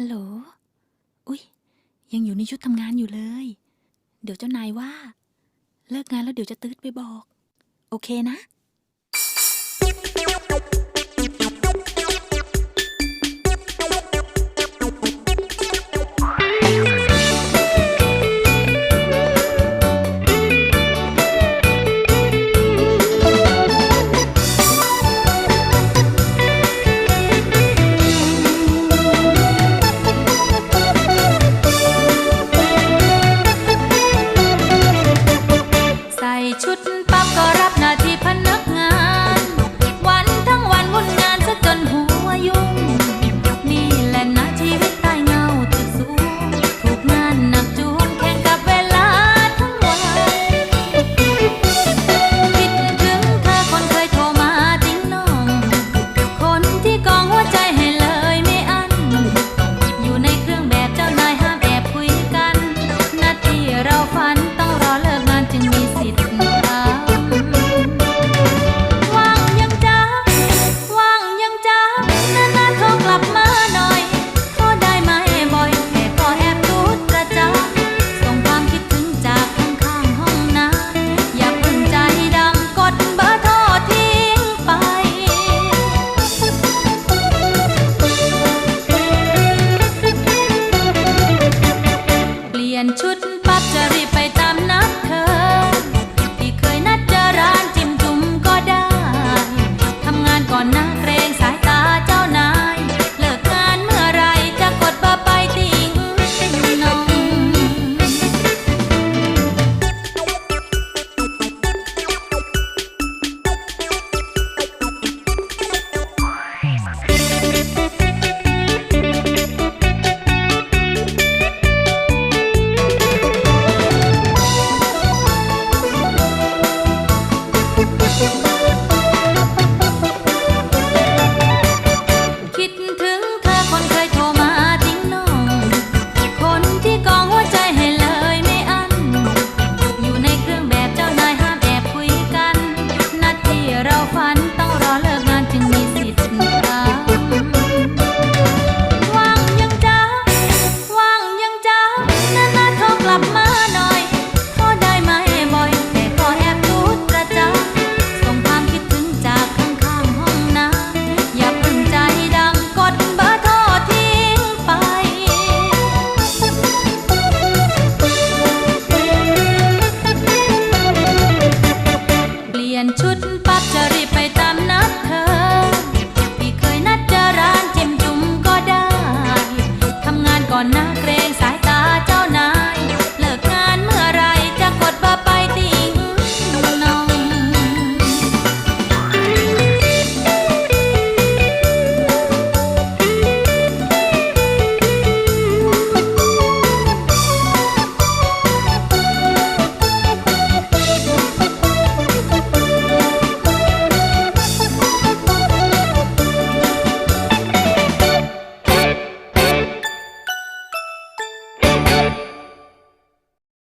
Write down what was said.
ฮัลโหล อุ๊ย ยังอยู่ในชุดทำงานอยู่เลย เดี๋ยวเจ้านายว่า เลิกงานแล้วเดี๋ยวจะตืดไปบอก โอเคนะ